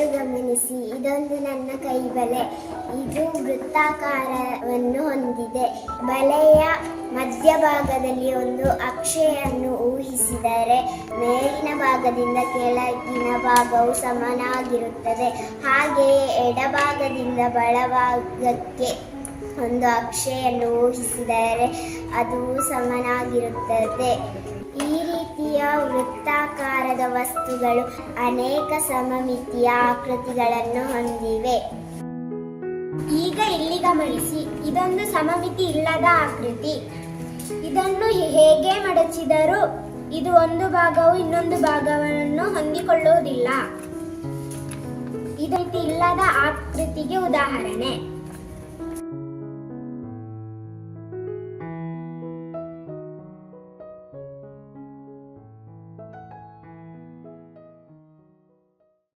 ಇದನ್ನು ಗಮನಿಸಿ, ಇದೊಂದು ನನ್ನ ಕೈಬಲೆ ಇದು ವೃತ್ತಾಕಾರವನ್ನು ಹೊಂದಿದೆ. ಬಲೆಯ ಮಧ್ಯಭಾಗದಲ್ಲಿ ಒಂದು ಅಕ್ಷೆಯನ್ನು ಊಹಿಸಿದರೆ, ಮೇಲಿನ ಭಾಗದಿಂದ ಕೆಳಗಿನ ಭಾಗವು ಸಮನಾಗಿರುತ್ತದೆ. ಹಾಗೆಯೇ ಎಡಭಾಗದಿಂದ ಬಲಭಾಗಕ್ಕೆ ಒಂದು ಅಕ್ಷೆಯನ್ನು ಊಹಿಸಿದರೆ, ಅದು ಸಮನಾಗಿರುತ್ತದೆ. ಈ ರೀತಿಯ ವೃತ್ತಾಕಾರದ ವಸ್ತುಗಳು ಅನೇಕ ಸಮಮಿತಿಯ ಆಕೃತಿಗಳನ್ನು ಹೊಂದಿವೆ. ಈಗ ಇಲ್ಲಿ ಗಮನಿಸಿ, ಇದೊಂದು ಸಮಮಿತಿ ಇಲ್ಲದ ಆಕೃತಿ. ಇದನ್ನು ಹೇಗೆ ಮಡಚಿದರೂ ಇದು ಒಂದು ಭಾಗವು ಇನ್ನೊಂದು ಭಾಗವನ್ನು ಹೊಂದಿಕೊಳ್ಳುವುದಿಲ್ಲ. ಇಲ್ಲದ ಆಕೃತಿಗೆ ಉದಾಹರಣೆ.